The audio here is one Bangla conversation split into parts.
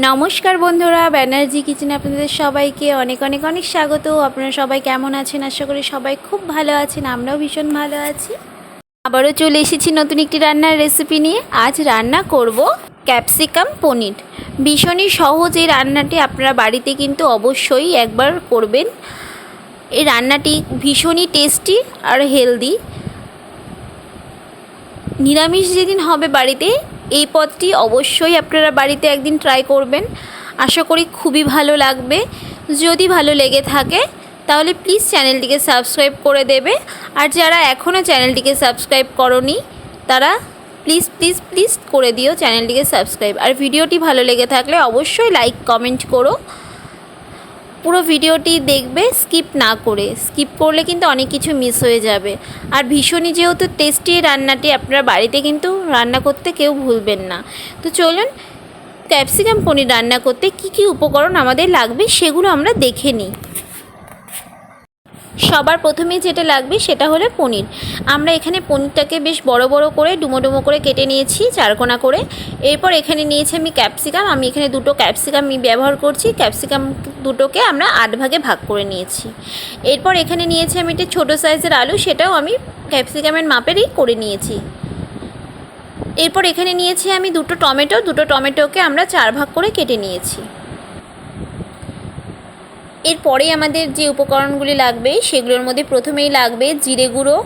নমস্কার বন্ধুরা, ব্যানার্জি কিচেনে আপনাদের সবাইকে অনেক অনেক অনেক স্বাগত। আপনারা সবাই কেমন আছেন? আশা করি সবাই খুব ভালো আছেন, আমরাও ভীষণ ভালো আছি। আবারও চলে এসেছি নতুন একটি রান্নার রেসিপি নিয়ে। আজ রান্না করব ক্যাপসিকাম পনির। ভীষণই সহজ এই রান্নাটি, আপনারা বাড়িতে কিন্তু অবশ্যই একবার করবেন। এই রান্নাটি ভীষণই টেস্টি আর হেলদি নিরামিষ যেদিন হবে বাড়িতে এই পদটি অবশ্যই আপনারা বাড়িতে একদিন ট্রাই করবেন। আশা করি খুবই ভালো লাগবে। যদি ভালো লেগে থাকে, তাহলে প্লিজ চ্যানেলটিকে সাবস্ক্রাইব করে দেবে। আর যারা এখনও চ্যানেলটিকে সাবস্ক্রাইব করনি, তারা প্লিজ প্লিজ প্লিজ করে দিও চ্যানেলটিকে সাবস্ক্রাইব আর ভিডিওটি ভালো লেগে থাকলে অবশ্যই লাইক কমেন্ট করো। পুরো ভিডিওটি দেখবে স্কিপ না করে। স্কিপ করলে কিন্তু অনেক কিছু মিস হয়ে যাবে। আর ভীষণই যেহেতু টেস্টি রান্নাটি আপনারা বাড়িতে কিন্তু রান্না করতে কেউ ভুলবেন না। তো চলুন ক্যাপসিকাম পনির রান্না করতে কি কি উপকরণ আমাদের লাগবে সেগুলো আমরা দেখে নিই। সবার প্রথমেই যেটা লাগবে সেটা হলো পনির। আমরা এখানে পনিরটাকে বেশ বড় বড় করে ডুমো ডুমো করে কেটে নিয়েছি, চারকোনা করে। এরপর এখানে নিয়েছি আমি ক্যাপসিকাম। আমি এখানে দুটো ক্যাপসিকাম ব্যবহার করছি। ক্যাপসিকাম দুটোকে আমরা আট ভাগে ভাগ করে নিয়েছি। এরপর এখানে নিয়েছি আমি একটা ছোটো সাইজের আলু, সেটাও আমি ক্যাপসিকামের মাপেরই করে নিয়েছি। এরপর এখানে নিয়েছি আমি দুটো টমেটো। দুটো টমেটোকে আমরা চার ভাগ করে কেটে নিয়েছি। এরপরে আমাদের যে উপকরণগুলি লাগবে, সেগুলোর মধ্যে প্রথমেই লাগবে জিরে গুঁড়ো,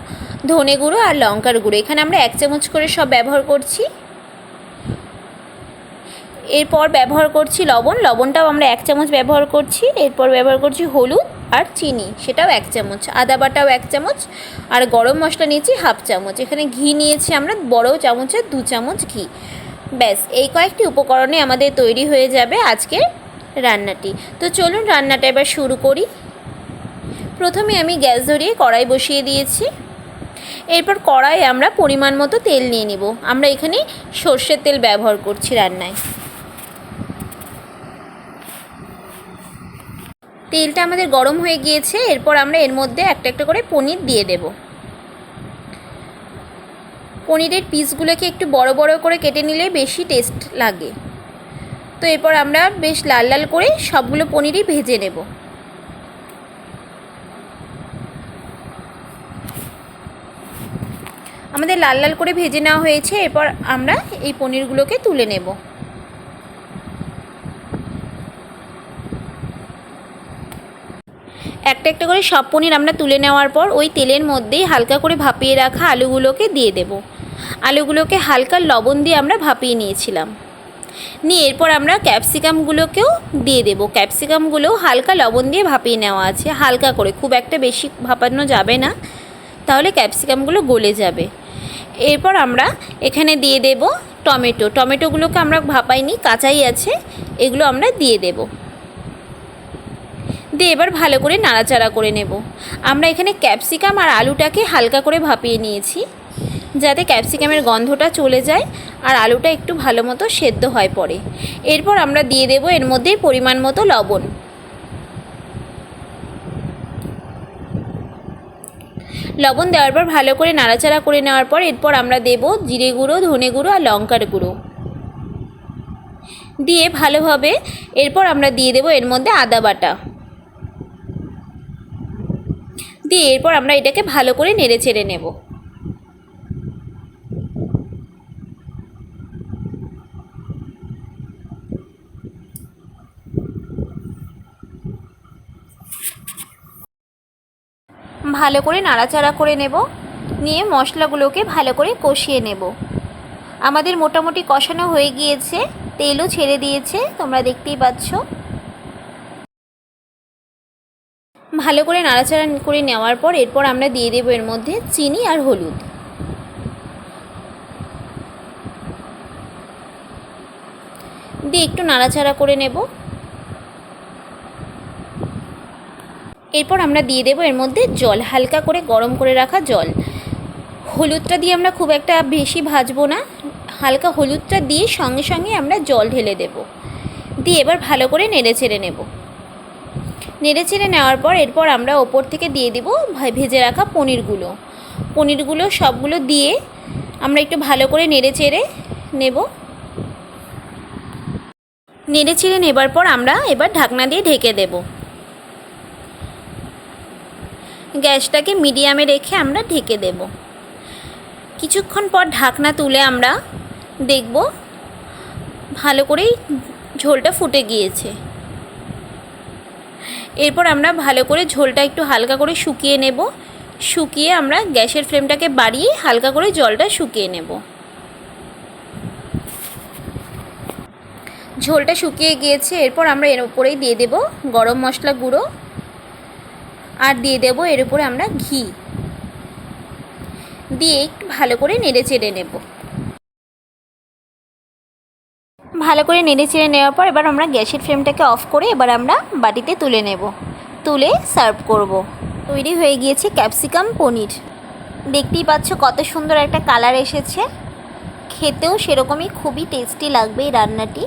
ধনে গুঁড়ো আর লঙ্কার গুঁড়ো। এখানে আমরা এক চামচ করে সব ব্যবহার করছি। এরপর ব্যবহার করছি লবণ। লবণটাও আমরা এক চামচ ব্যবহার করছি। এরপর ব্যবহার করছি হলুদ আর চিনি, সেটাও এক চামচ। আদা বাটাও এক চামচ। আর গরম মশলা নিয়েছি হাফ চামচ। এখানে ঘি নিয়েছি আমরা বড় চামচের দু চামচ ঘি। ব্যাস, এই কয়েকটি উপকরণে আমাদের তৈরি হয়ে যাবে আজকে রান্নাটি। তো চলুন রান্নাটা এবার শুরু করি। প্রথমে আমি গ্যাস ধরিয়ে কড়াই বসিয়ে দিয়েছি। এরপর কড়াই আমরা পরিমাণ মতো তেল নিয়ে নিব। আমরা এখানে সর্ষের তেল ব্যবহার করছি রান্নায়। তেলটা আমাদের গরম হয়ে গিয়েছে। এরপর আমরা এর মধ্যে একটা একটা করে পনির দিয়ে দেব। পনিরের পিসগুলোকে একটু বড় বড় করে কেটে নিলে বেশি টেস্ট লাগে। তো এরপর আমরা বেশ লাল লাল করে সবগুলো পনিরই ভেজে নেব। আমাদের লাল লাল করে ভেজে নেওয়া হয়েছে, এরপর আমরা এই পনিরগুলোকে তুলে নেব। একটা একটা করে সব পনির আমরা তুলে নেওয়ার পর ওই তেলের মধ্যেই হালকা করে ভাপিয়ে রাখা আলুগুলোকে দিয়ে দেব। আলুগুলোকে হালকা লবণ দিয়ে আমরা ভাপিয়ে নিয়েছিলাম। নিয়ে এরপর আমরা ক্যাপসিকামগুলোকেও দিয়ে দেবো। ক্যাপসিকামগুলোও হালকা লবণ দিয়ে ভাপিয়ে নেওয়া আছে। হালকা করে, খুব একটা বেশি ভাপানো যাবে না। তাহলে ক্যাপসিকামগুলো গলে যাবে। এরপর আমরা এখানে দিয়ে দেব টমেটো। টমেটোগুলোকে আমরা ভাপাইনি, কাঁচাই আছে, এগুলো আমরা দিয়ে দেব। দিয়ে এবার ভালো করে নাড়াচাড়া করে নেব। আমরা এখানে ক্যাপসিকাম আর আলুটাকে হালকা করে ভাপিয়ে নিয়েছি। যাতে ক্যাপসিকামের গন্ধটা চলে যায় আর আলুটা একটু ভালো মতো সেদ্ধ হয় পরে। এরপর আমরা দিয়ে দেব এর মধ্যে পরিমাণ মতো লবণ। লবণ দেওয়ার পর ভালো করে নাড়াচাড়া করে নেওয়ার পর এরপর আমরা দেব জিরে গুঁড়ো, ধনে গুঁড়ো আর লঙ্কার গুঁড়ো। দিয়ে ভালোভাবে এরপর আমরা দিয়ে দেব এর মধ্যে আদা বাটা। দিয়ে এরপর আমরা এটাকে ভালো করে নেড়ে চেড়ে নেব। ভালো করে নাড়াচাড়া করে নেব। নিয়ে মশলাগুলোকে ভালো করে কষিয়ে নেব। আমাদের মোটামুটি কষানো হয়ে গিয়েছে। তেলও ছেড়ে দিয়েছে, তোমরা দেখতেই পাচ্ছ। ভালো করে নাড়াচাড়া করে নেওয়ার পর এরপর আমরা দিয়ে দেবো এর মধ্যে চিনি আর হলুদ। দিয়ে একটু নাড়াচাড়া করে নেব। এরপর আমরা দিয়ে দেবো এর মধ্যে জল, হালকা করে গরম করে রাখা জল। হলুদটা দিয়ে আমরা খুব একটা বেশি ভাজবো না। হালকা হলুদটা দিয়ে সঙ্গে সঙ্গে আমরা জল ঢেলে দেব। দিয়ে এবার ভালো করে নেড়ে ছেড়ে নেব। নেড়ে ছেড়ে নেওয়ার পর এরপর আমরা ওপর থেকে দিয়ে দেবো ভেজে রাখা পনিরগুলো। পনিরগুলো সবগুলো দিয়ে আমরা একটু ভালো করে নেড়ে চেড়ে নেব। নেড়ে চেড়ে নেবার পর আমরা এবার ঢাকনা দিয়ে ঢেকে দেব। গ্যাসটাকে মিডিয়ামে রেখে আমরা ঢেকে দেব। কিছুক্ষণ পর ঢাকনা তুলে আমরা দেখব ভালো করেই ঝোলটা ফুটে গিয়েছে। এরপর আমরা ভালো করে ঝোলটা একটু হালকা করে শুকিয়ে নেব। শুকিয়ে আমরা গ্যাসের ফ্লেমটাকে বাড়িয়ে হালকা করে জলটা শুকিয়ে নেব। ঝোলটা শুকিয়ে গিয়েছে, এরপর আমরা এর উপরেই দিয়ে দেব গরম মশলা গুঁড়ো। আর দিয়ে দেব এর উপরে আমরা ঘি। দিয়ে একটু ভালো করে নেড়ে চেড়ে নেব। ভালো করে নেড়ে চেড়ে নেওয়ার পর এবার আমরা গ্যাসের ফ্লেমটাকে অফ করে এবার আমরা বাটিতে তুলে নেব। তুলে সার্ভ করব। তৈরি হয়ে গিয়েছে ক্যাপসিকাম পনির। দেখতেই পাচ্ছ কত সুন্দর একটা কালার এসেছে। খেতেও সেরকমই খুবই টেস্টি লাগবে এই রান্নাটি।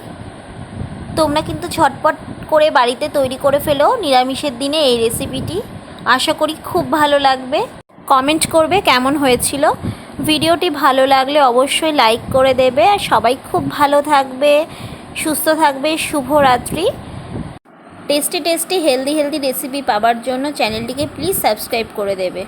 তোমরা কিন্তু ঝটপট করে বাড়িতে তৈরি করে ফেলো। নিরামিষের দিনে এই রেসিপিটি আশা করি খুব ভালো লাগবে। কমেন্ট করবে কেমন হয়েছিল। ভিডিওটি ভালো লাগলে অবশ্যই লাইক করে দেবে। আর সবাই খুব ভালো থাকবে, সুস্থ থাকবে, শুভরাত্রি। Tasty tasty, healthy healthy recipe পাবার জন্য চ্যানেলটিকে প্লিজ সাবস্ক্রাইব করে দেবে।